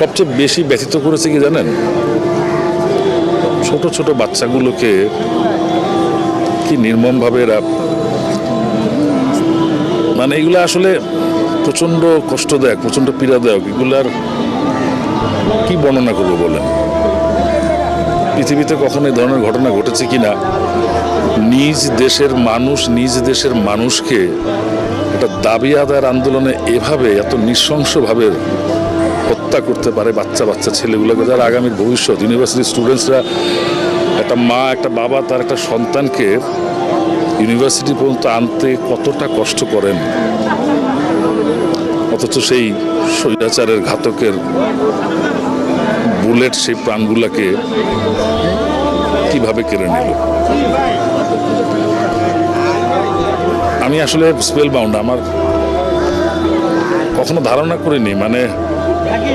সবচেয়ে বেশি ব্যথিত করেছে কি জানেন? ছোট ছোট বাচ্চাগুলোকে কি নির্মমভাবে এরা মানে এগুলো আসলে প্রচণ্ড কষ্টদায়ক, প্রচণ্ড পীড়াদায়ক। এগুলার কি বর্ণনা করব বলেন? পৃথিবীতে কখনো এই ধরনের ঘটনা ঘটেছে কিনা? নিজ দেশের মানুষ, নিজ দেশের মানুষকে একটা দাবি আদায়ের আন্দোলনে এভাবে এত নৃশংসভাবে হত্যা করতে পারে বাচ্চা বাচ্চা ছেলেগুলোকে। যারা আগামীর ভবিষ্যৎ ইউনিভার্সিটির স্টুডেন্টসরা একটা মা, একটা বাবা, তার একটা সন্তানকে ইউনিভার্সিটি পর্যন্ত আনতে কতটা কষ্ট করেন? অথচ সেই স্বৈরাচারের ঘাতকের বুলেট সেই প্রাণগুলাকে কীভাবে কেড়ে নিল? আমি আসলে স্পেল বাউন্ড আমার কখনো ধারণা করিনি। মানে Aquí.